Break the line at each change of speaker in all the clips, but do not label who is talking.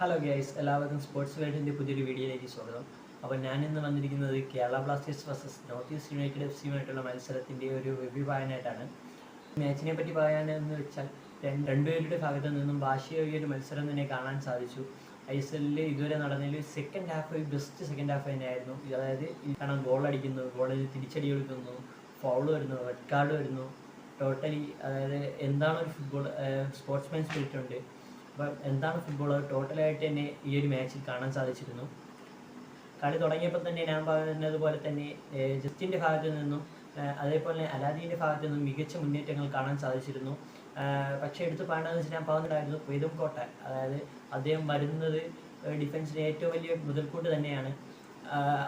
Hello guys എല്ലാവർക്കും sports വേൾഡിന്റെ പുതിയൊരു വീഡിയോയിലേക്ക് സ്വാഗതം. അപ്പോൾ ഞാൻ ഇന്ന് വന്നിരിക്കുന്നത് Kerala Blasters versus North East United F സിയുമായിട്ടുള്ള മത്സരത്തിന്റെ ഒരു റിവ്യൂ പറയാനായിട്ടാണ്. മാച്ചിനെ പറ്റി പറയാനെന്ന് വെച്ചാൽ രണ്ട് രണ്ടുപേരുടെ ഭാഗത്ത് നിന്നും ഭാഷയോഗ്യ ഒരു മത്സരം തന്നെ കാണാൻ സാധിച്ചു. ഐ എസ് എല്ലിൽ ഇതുവരെ നടന്നതിൽ സെക്കൻഡ് ഹാഫ് ഒരു ബെസ്റ്റ് സെക്കൻഡ് ഹാഫ് തന്നെയായിരുന്നു അതായത് കാണാൻ ഗോൾ അടിക്കുന്നു ഗോളിൽ തിരിച്ചടി കൊടുക്കുന്നു ഫൗൾ വരുന്നു റെഡ് കാർഡ് വരുന്നു. ടോട്ടലി അതായത് എന്താണ് ഒരു ഫുട്ബോൾ സ്പോർട്സ്മാൻ സ്പിരിറ്റ് ഉണ്ട്. എന്താണ് ഫുട്ബോൾ ടോട്ടലായിട്ട് തന്നെ ഈ ഒരു മാച്ചിൽ കാണാൻ സാധിച്ചിരുന്നു. കളി തുടങ്ങിയപ്പോൾ തന്നെ ഞാൻ പറഞ്ഞതുപോലെ തന്നെ ജസ്റ്റിന്റെ ഭാഗത്ത് നിന്നും അതേപോലെ അലാദീന്റെ ഭാഗത്ത് നിന്നും മികച്ച മുന്നേറ്റങ്ങൾ കാണാൻ സാധിച്ചിരുന്നു. പക്ഷേ എടുത്ത് പറയണമെന്ന് വെച്ചാൽ ഞാൻ പറഞ്ഞിട്ടായിരുന്നു പെയ്തും കോട്ട അതായത് അദ്ദേഹം വരുന്നത് ഡിഫൻസിന് ഏറ്റവും വലിയ മുതൽക്കൂട്ട് തന്നെയാണ്.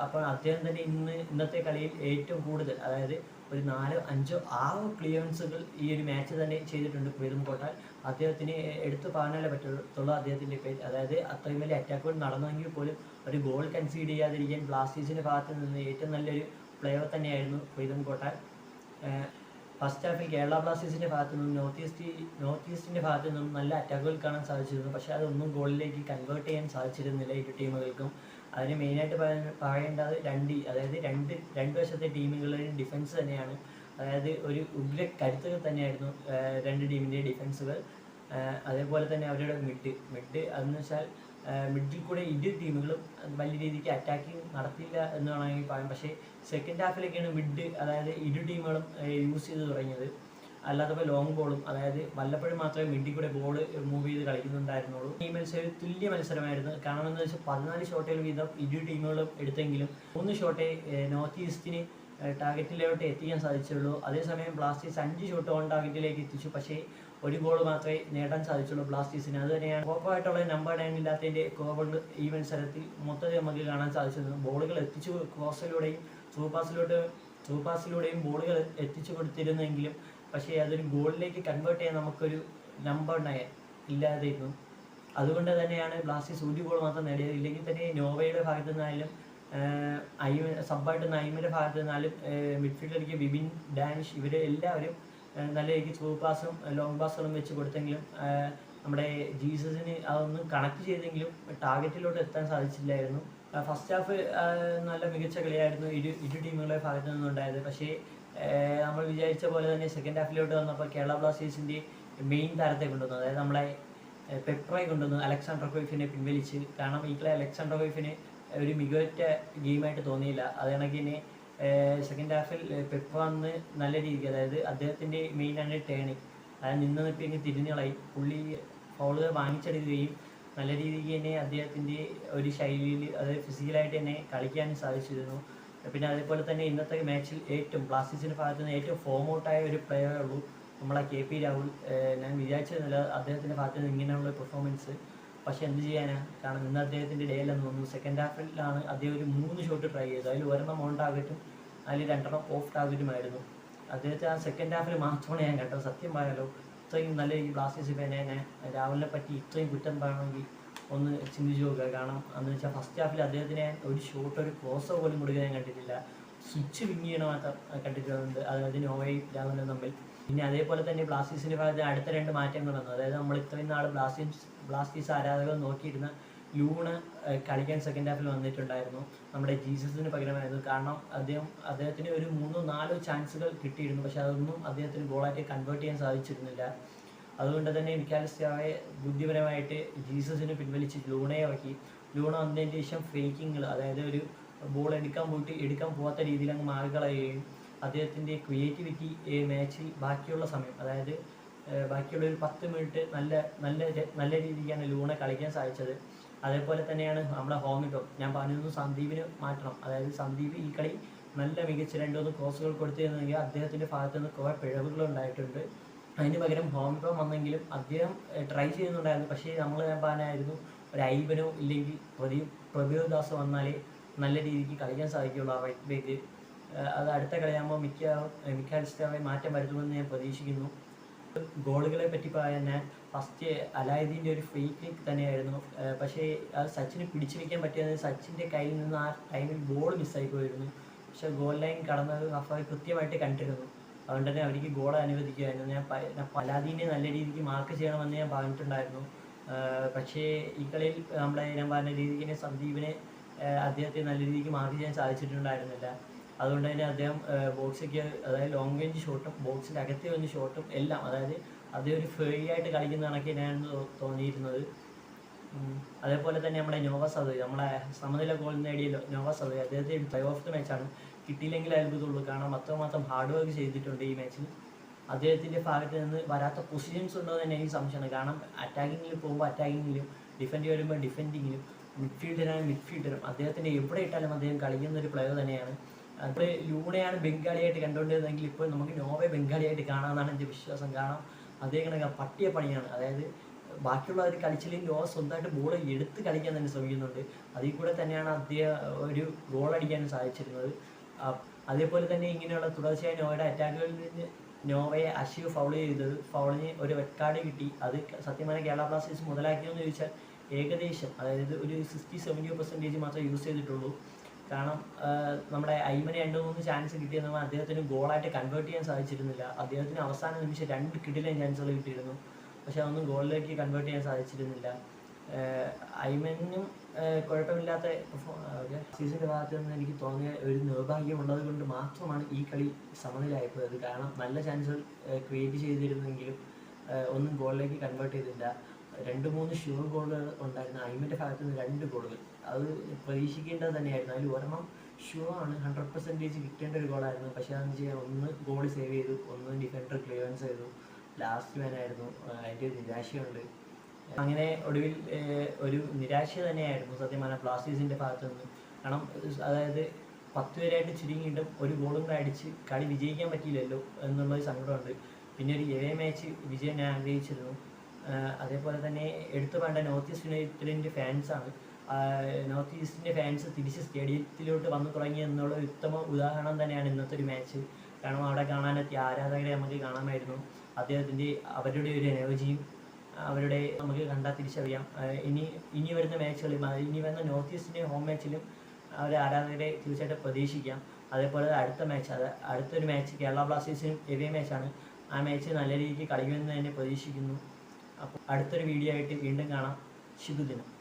അപ്പോൾ അദ്ദേഹം തന്നെ ഇന്ന് ഇന്നത്തെ കളിയിൽ ഏറ്റവും കൂടുതൽ അതായത് ഒരു നാലോ അഞ്ചോ ആറോ ക്ലിയറൻസുകൾ ഈ ഒരു മാച്ച് തന്നെ ചെയ്തിട്ടുണ്ട് പെരുംകോട്ട അദ്ദേഹത്തിന് എടുത്തു പറഞ്ഞാലേ പറ്റുള്ളൂ അദ്ദേഹത്തിന്റെ പേര്. അതായത് അത്രയും വലിയ അറ്റാക്കുകൾ നടന്നെങ്കിൽ പോലും ഒരു ഗോൾ കൺസീഡ് ചെയ്യാതിരിക്കാൻ ബ്ലാസ്റ്റേഴ്സിന്റെ ഭാഗത്ത് നിന്ന് ഏറ്റവും നല്ലൊരു പ്ലെയർ തന്നെയായിരുന്നു പെരുംകോട്ട ഫസ്റ്റ് ഹാഫിൽ കേരള ബ്ലാസ്റ്റേഴ്സിന്റെ ഭാഗത്തു നിന്നും നോർത്ത് ഈസ്റ്റ് നോർത്ത് ഈസ്റ്റിന്റെ ഭാഗത്തു നിന്നും നല്ല അറ്റാക്കുകൾ കാണാൻ സാധിച്ചിരുന്നു. പക്ഷേ അതൊന്നും ഗോളിലേക്ക് കൺവേർട്ട് ചെയ്യാൻ സാധിച്ചിരുന്നില്ല ഇരു ടീമുകൾക്കും അതിന് മെയിനായിട്ട് പറയേണ്ടത് രണ്ട് അതായത് രണ്ട് രണ്ട് വശത്തെ ടീമുകളുടെയും ഡിഫൻസ് തന്നെയാണ്. അതായത് ഒരു ഉഗ്ര കരുത്തുകൾ തന്നെയായിരുന്നു രണ്ട് ടീമിന്റെ ഡിഫൻസുകൾ അതേപോലെ തന്നെ അവരുടെ മിഡ് മിഡ് അതെന്ന് വെച്ചാൽ മിഡിൽ കൂടെ ഇരു ടീമുകളും വലിയ രീതിക്ക് അറ്റാക്കിങ് നടത്തില്ല എന്ന് വേണമെങ്കിൽ പറയാം. പക്ഷേ സെക്കൻഡ് ഹാഫിലേക്കാണ് മിഡ് അതായത് ഇരു ടീമുകളും യൂസ് ചെയ്ത് തുടങ്ങിയത്. അല്ലാതെ ലോങ് ബോളും അതായത് വല്ലപ്പോഴും മാത്രമേ മിഡിൽ കൂടെ ബോൾ മൂവ് ചെയ്ത് കളിക്കുന്നുണ്ടായിരുന്നുള്ളൂ. ഈ മത്സരം തുല്യ മത്സരമായിരുന്നു. കാരണം എന്താ വെച്ചാൽ പതിനാല് ഷോട്ടുകൾ വീതം ഇരു ടീമുകളും എടുത്തെങ്കിലും മൂന്ന് ഷോട്ടേ നോർത്ത് ഈസ്റ്റിന് ടാർഗറ്റിലോട്ട് എത്തിക്കാൻ സാധിച്ചുള്ളൂ. അതേസമയം ബ്ലാസ്റ്റേഴ്സ് അഞ്ച് ഷോട്ട് ഓൺ ടാർഗറ്റിലേക്ക് എത്തിച്ചു. പക്ഷേ ഒരു ഗോൾ മാത്രമേ നേടാൻ സാധിച്ചുള്ളൂ ബ്ലാസ്റ്റേഴ്സിന് അത് തന്നെയാണ് പ്രോപ്പറായിട്ടുള്ള നമ്പർ നയൻ ഇല്ലാത്തതിന്റെ കുറവുകൾ ഈ മത്സരത്തിൽ മൊത്തത്തിൽ നമുക്ക് കാണാൻ സാധിച്ചിരുന്നു ബോളുകൾ എത്തിച്ചു ക്രോസിലൂടെയും ത്രൂ പാസിലൂടെ ത്രൂ പാസിലൂടെയും ബോളുകൾ എത്തിച്ചു കൊടുത്തിരുന്നെങ്കിലും പക്ഷേ അതൊരു ഗോളിലേക്ക് കൺവേർട്ട് ചെയ്യാൻ നമുക്കൊരു നമ്പർ നയൻ ഇല്ലാതിരുന്നു അതുകൊണ്ട് തന്നെയാണ് ബ്ലാസ്റ്റേഴ്സ് ഒരു ഗോൾ മാത്രം നേടിയത്. ഇല്ലെങ്കിൽ തന്നെ നോവയുടെ ഭാഗത്തു നിന്നായാലും ഐമ സബ്ബായിട്ട് നൈമിന്റെ ഭാഗത്തു നിന്നാലും മിഡ്ഫീൽഡിലേക്ക് വിബിൻ ഡാനിഷ് ഇവർ എല്ലാവരും നല്ല രീതിക്ക് ത്രൂ പാസും ലോങ് പാസുകളും വെച്ച് കൊടുത്തെങ്കിലും നമ്മുടെ ജീസസിന് അതൊന്നും കണക്ട് ചെയ്തെങ്കിലും ടാർഗറ്റിലോട്ട് എത്താൻ സാധിച്ചില്ലായിരുന്നു. ഫസ്റ്റ് ഹാഫ് നല്ല മികച്ച കളിയായിരുന്നു ഇരു ഇരു ടീമുകളുടെ ഭാഗത്തു നിന്നുണ്ടായത്. പക്ഷേ നമ്മൾ വിചാരിച്ച പോലെ തന്നെ സെക്കൻഡ് ഹാഫിലോട്ട് വന്നപ്പോൾ കേരള ബ്ലാസ്റ്റേഴ്സിന്റെ മെയിൻ താരത്തെ കൊണ്ടുവന്നു. അതായത് നമ്മളെ പെപ്രോയെ കൊണ്ടുവന്നു അലക്സാണ്ടർ കൊയ്ഫിനെ പിൻവലിച്ച്. കാരണം ഈ അലക്സാണ്ടർ കൊയ്ഫിന് ഒരു മികവറ്റ ഗെയിമായിട്ട് തോന്നിയില്ല. അത് തന്നെ സെക്കൻഡ് ഹാഫിൽ പെപ്ര വന്ന് നല്ല രീതിക്ക് അതായത് അദ്ദേഹത്തിന്റെ മെയിൻ ആണ് ടേണിങ് അതായത് നിന്ന് നിപ്പിങ്ങ് തിരിഞ്ഞളായി പുള്ളി ഫോളുകൾ വാങ്ങിച്ചെടുക്കുകയും നല്ല രീതിക്ക് തന്നെ അദ്ദേഹത്തിന്റെ ഒരു ശൈലിയിൽ അതായത് ഫിസിക്കലായിട്ട് തന്നെ കളിക്കാനും സാധിച്ചിരുന്നു. പിന്നെ അതേപോലെ തന്നെ ഇന്നത്തെ മാച്ചിൽ ഏറ്റവും ബ്ലാസ്റ്റേഴ്സിന്റെ ഭാഗത്ത് നിന്ന് ഏറ്റവും ഫോം ഔട്ടായ ഒരു പ്ലെയറേ ഉള്ളൂ നമ്മളെ കെ പി രാഹുൽ. ഞാൻ വിചാരിച്ചിരുന്നില്ല അദ്ദേഹത്തിന്റെ ഭാഗത്ത് നിന്ന് ഇങ്ങനെയുള്ള പെർഫോമൻസ് പക്ഷേ എന്ത് ചെയ്യാനാണ് കാരണം ഇന്ന് അദ്ദേഹത്തിന്റെ അല്ലെന്ന് തോന്നുന്നു. സെക്കൻഡ് ഹാഫിലാണ് അദ്ദേഹം ഒരു മൂന്ന് ഷോട്ട് ട്രൈ ചെയ്തു അതിൽ ഒരെണ്ണം ഓൺ ടാർഗറ്റും അതിൽ രണ്ടെണ്ണം ഓഫ് ടാർഗറ്റുമായിരുന്നു അദ്ദേഹത്തെ ആ സെക്കൻഡ് ഹാഫിൽ മാത്രമാണ് ഞാൻ കണ്ടത്. സത്യം പറയാലോ ഇത്രയും നല്ല ഈ ബ്ലാസ്റ്റേഴ്സ് ഫാനെ രാഹുലിനെ പറ്റി ഇത്രയും കുറ്റം പറയണമെങ്കിൽ ഒന്ന് ചിന്തിച്ചു നോക്കുക. കാരണം എന്ന് വെച്ചാൽ ഫസ്റ്റ് ഹാഫിൽ അദ്ദേഹത്തിന് ഒരു ഷോട്ട് ഒരു ക്രോസ് പോലും കൊടുക്കാൻ കണ്ടിട്ടില്ല. സ്വിച്ച് ചെയ്യണ മാത്രം കണ്ടിട്ടുണ്ട്. അതായത് നോവയും രാഹുലും തമ്മിൽ. പിന്നെ അതേപോലെ തന്നെ ബ്ലാസ്റ്റീസിന്റെ ഭാഗത്ത് അടുത്ത രണ്ട് മാറ്റങ്ങൾ വന്നു. അതായത് നമ്മൾ ഇത്രയും നാൾ ബ്ലാസ്റ്റീസ് ബ്ലാസ്റ്റീസ് ആരാധകർ നോക്കിയിരുന്ന ലൂണ് കളിക്കാൻ സെക്കൻഡ് ഹാഫിൽ വന്നിട്ടുണ്ടായിരുന്നു. നമ്മുടെ ജീസസിന് പകരമായിരുന്നു കാരണം അദ്ദേഹം അദ്ദേഹത്തിന് ഒരു മൂന്നോ നാലോ ചാൻസുകൾ കിട്ടിയിരുന്നു. പക്ഷെ അതൊന്നും അദ്ദേഹത്തിന് ഗോളായിട്ട് കൺവേർട്ട് ചെയ്യാൻ സാധിച്ചിരുന്നില്ല. അതുകൊണ്ട് തന്നെ മിക്കാലിസ്റ്റാവെ ബുദ്ധിപരമായിട്ട് ജീസസിനെ പിൻവലിച്ച് ലൂണയെ ഇറക്കി. ലൂണ വന്നതിന് ശേഷം ഫേക്കിങ്ങൾ അതായത് ഒരു ബോൾ എടുക്കാൻ പോയിട്ട് എടുക്കാൻ പോകാത്ത രീതിയിൽ അങ്ങ് മാറിക്കളയുകയും അദ്ദേഹത്തിന്റെ ക്രിയേറ്റിവിറ്റി മാച്ചിൽ ബാക്കിയുള്ള സമയം അതായത് ബാക്കിയുള്ള ഒരു പത്ത് മിനിറ്റ് നല്ല നല്ല നല്ല രീതിക്കാണ് ലൂണ കളിക്കാൻ സാധിച്ചത്. അതേപോലെ തന്നെയാണ് നമ്മുടെ ഹോമിറ്റോ ഞാൻ പറഞ്ഞിരുന്നു സന്ദീപിന് മാറ്റണം. അതായത് സന്ദീപ് ഈ കളി നല്ല മികച്ച രണ്ടുമൂന്ന് ക്രോസുകൾ കൊടുത്തിരുന്നെങ്കിൽ അദ്ദേഹത്തിന്റെ ഭാഗത്തു നിന്ന് കുറേ പിഴവുകൾ ഉണ്ടായിട്ടുണ്ട്. അതിന് പകരം ഹോമിയോ വന്നെങ്കിലും അദ്ദേഹം ട്രൈ ചെയ്യുന്നുണ്ടായിരുന്നു. പക്ഷേ നമ്മൾ ഞാൻ പറഞ്ഞായിരുന്നു ഒരു ഐബനോ ഇല്ലെങ്കിൽ പ്രദീപ് പ്രഭുദാസ് വന്നാലേ നല്ല രീതിക്ക് കളിക്കാൻ സാധിക്കുള്ളൂ ആ റൈറ്റ് ബേക്ക് അത് അടുത്ത കളിയാകുമ്പോൾ മിക്ക മിക്കാലിസ്റ്റാവെ മാറ്റം വരുത്തുമെന്ന് ഞാൻ പ്രതീക്ഷിക്കുന്നു. ഗോളുകളെ പറ്റി പറയാൻ ഞാൻ ഫസ്റ്റ് അലായുദ്ദീന്റെ ഒരു ഫ്രീ കിക്ക് തന്നെയായിരുന്നു. പക്ഷേ അത് സച്ചിന് പിടിച്ചു വെക്കാൻ പറ്റിയത് സച്ചിന്റെ കയ്യിൽ നിന്ന് ആ ടൈമിൽ ബോൾ മിസ്സായി പോയിരുന്നു. പക്ഷേ ഗോൾ ലൈൻ കടന്നത് അപ്പോൾ കൃത്യമായിട്ട് കണ്ടിരുന്നു. അതുകൊണ്ട് തന്നെ അവർക്ക് ഗോൾ അനുവദിക്കുമായിരുന്നു. ഞാൻ പലാദീനെ നല്ല രീതിക്ക് മാർക്ക് ചെയ്യണമെന്ന് ഞാൻ പറഞ്ഞിട്ടുണ്ടായിരുന്നു. പക്ഷേ ഈ കളിയിൽ നമ്മുടെ ഞാൻ പറഞ്ഞ രീതിക്ക് തന്നെ സന്ദീപിനെ അദ്ദേഹത്തെ നല്ല രീതിക്ക് മാർക്ക് ചെയ്യാൻ സാധിച്ചിട്ടുണ്ടായിരുന്നില്ല. അതുകൊണ്ട് തന്നെ അദ്ദേഹം ബോക്സൊക്കെ അതായത് ലോങ് റേഞ്ച് ഷോട്ടും ബോക്സിന്റെ അകത്തെ വന്ന് ഷോട്ടും എല്ലാം അതായത് അദ്ദേഹം ഒരു ഫ്രീ ആയിട്ട് കളിക്കുന്ന കണക്ക് തന്നെയാണ് തോന്നിയിരുന്നത്. അതേപോലെ തന്നെ നമ്മുടെ നോവ സദോയ് നമ്മളെ സമനില ഗോൾ നേടിയ നോവ സദോയ് അദ്ദേഹത്തെ പ്ലേ ഓഫ് ദ മാച്ചാണ് കിട്ടിയില്ലെങ്കിൽ അത്ഭുതമുള്ളൂ കാരണം അത്രമാത്രം ഹാർഡ് വർക്ക് ചെയ്തിട്ടുണ്ട് ഈ മാച്ചിൽ അദ്ദേഹത്തിന്റെ ഭാഗത്ത് നിന്ന് വരാത്ത പൊസിഷൻസ് ഉണ്ടോ എന്ന് എനിക്ക് സംശയമാണ്. കാരണം അറ്റാക്കിങ്ങിൽ പോകുമ്പോൾ അറ്റാക്കിങ്ങിലും ഡിഫെൻഡ് വരുമ്പോൾ ഡിഫെൻഡിങ്ങിലും മിഡ്ഫീൽഡറാണ് മിഡ്ഫീൽഡറും അദ്ദേഹത്തിന്റെ എവിടെ ഇട്ടാലും അദ്ദേഹം കളിക്കുന്ന ഒരു പ്ലെയർ തന്നെയാണ്. അപ്പോൾ ലൂണയാണ് ബംഗാളിയായിട്ട് കണ്ടുകൊണ്ടിരുന്നെങ്കിൽ ഇപ്പോൾ നമുക്ക് നോവെ ബംഗാളിയായിട്ട് കാണാമെന്നാണ് എന്റെ വിശ്വാസം. കാരണം അദ്ദേഹം കണക്ക് പട്ടിയ പണിയാണ്. അതായത് ബാക്കിയുള്ളവർ കളിച്ചില്ലെങ്കിൽ നോവ സ്വന്തമായിട്ട് ബോൾ എടുത്ത് കളിക്കാൻ തന്നെ ശ്രമിക്കുന്നുണ്ട്. അതിൽ കൂടെ തന്നെയാണ് അദ്ദേഹം ഒരു ഗോൾ അടിക്കാനും സാധിച്ചിരുന്നത്. അതേപോലെ തന്നെ ഇങ്ങനെയുള്ള തുടർച്ചയായ നോവയുടെ അറ്റാക്കുകളിൽ നിന്ന് നോവയെ അഷീവ് ഫൗൾ ചെയ്തത്. ഫൗളിന് ഒരു റെഡ് കാർഡ് കിട്ടി. അത് സത്യമായ കേരള ബ്ലാസ്റ്റേഴ്സ് മുതലാക്കിയെന്ന് ചോദിച്ചാൽ ഏകദേശം അതായത് ഒരു സിക്സ്റ്റി സെവന്റി പെർസെന്റേജ് മാത്രമേ യൂസ് ചെയ്തിട്ടുള്ളൂ. കാരണം നമ്മുടെ ഐമന് രണ്ട് മൂന്ന് ചാൻസ് കിട്ടിയെന്ന് അദ്ദേഹത്തിന് ഗോളായിട്ട് കൺവേർട്ട് ചെയ്യാൻ സാധിച്ചിരുന്നില്ല. അദ്ദേഹത്തിന് അവസാന നിമിഷം രണ്ട് കിടിലൻ ചാൻസുകൾ കിട്ടിയിരുന്നു. പക്ഷെ അതൊന്നും ഗോളിലേക്ക് കൺവേർട്ട് ചെയ്യാൻ സാധിച്ചിരുന്നില്ല. ഐമനും കുഴപ്പമില്ലാത്ത സീസണിന്റെ ഭാഗത്ത് നിന്ന് എനിക്ക് തോന്നിയ ഒരു നിർഭാഗ്യം ഉള്ളത് കൊണ്ട് മാത്രമാണ് ഈ കളി സമനിലായിപ്പോയത് കാരണം നല്ല ചാൻസുകൾ ക്രിയേറ്റ് ചെയ്തിരുന്നെങ്കിലും ഒന്നും ഗോളിലേക്ക് കൺവേർട്ട് ചെയ്തില്ല. രണ്ട് മൂന്ന് ഷുവർ ഗോളുകൾ ഉണ്ടായിരുന്നു ഐമന്റെ ഭാഗത്ത് നിന്ന് രണ്ട് ഗോളുകൾ അത് പ്രതീക്ഷിക്കേണ്ടത് തന്നെയായിരുന്നു. അതിൽ ഒരെണ്ണം ഷുവർ ആണ്. ഹൺഡ്രഡ് പെർസെന്റേജ് കിട്ടേണ്ട ഒരു ഗോളായിരുന്നു പക്ഷേ അതെന്ന് വെച്ചാൽ ഒന്ന് ഗോൾ സേവ് ചെയ്തു. ഒന്ന് ഡിഫൻഡർ ക്ലിയറൻസ് ചെയ്തു. ലാസ്റ്റ് മാനായിരുന്നു അതിന്റെ നിരാശയുണ്ട്. അങ്ങനെ ഒടുവിൽ ഒരു നിരാശ തന്നെയായിരുന്നു സത്യം പറഞ്ഞാൽ ബ്ലാസ്റ്റേഴ്സിന്റെ ഭാഗത്തു നിന്ന് കാരണം അതായത് പത്ത് പേരായിട്ട് ചുരുങ്ങിയിട്ടും ഒരു ഗോളും കൂടെ അടിച്ച് കളി വിജയിക്കാൻ പറ്റിയില്ലല്ലോ എന്നുള്ളൊരു സങ്കടമുണ്ട്. പിന്നെ ഒരു എവേ മാച്ച് വിജയം ഞാൻ ആഗ്രഹിച്ചിരുന്നു. അതേപോലെ തന്നെ എടുത്തു വേണ്ട നോർത്ത് ഈസ്റ്റ് യുണൈറ്റഡിന്റെ ഫാൻസാണ് നോർത്ത് ഈസ്റ്റിന്റെ ഫാൻസ് തിരിച്ച് സ്റ്റേഡിയത്തിലോട്ട് വന്നു തുടങ്ങി എന്നുള്ള ഉത്തമ ഉദാഹരണം തന്നെയാണ് ഇന്നത്തെ ഒരു മാച്ച്. കാരണം അവിടെ കാണാനെത്തിയ ആരാധകരെ നമുക്ക് കാണാമായിരുന്നു. അദ്ദേഹത്തിന്റെ അവരുടെ ഒരു എനർജിയും അവരുടെ നമുക്ക് കണ്ടാൽ തിരിച്ചറിയാം. ഇനി ഇനി വരുന്ന മാച്ചുകളിലും അതായത് ഇനി വരുന്ന നോർത്ത് ഈസ്റ്റിന്റെ ഹോം മാച്ചിലും അവരെ ആരാധകരെ തീർച്ചയായിട്ടും പ്രതീക്ഷിക്കാം. അതേപോലെ അടുത്ത മാച്ച് അത് അടുത്തൊരു മാച്ച് കേരള ബ്ലാസ്റ്റേഴ്സിനും എവേ മാച്ചാണ്. ആ മാച്ച് നല്ല രീതിക്ക് കളിക്കുമെന്ന് തന്നെ പ്രതീക്ഷിക്കുന്നു. അപ്പോൾ അടുത്തൊരു വീഡിയോ ആയിട്ട് വീണ്ടും കാണാം. ശുഭദിനം.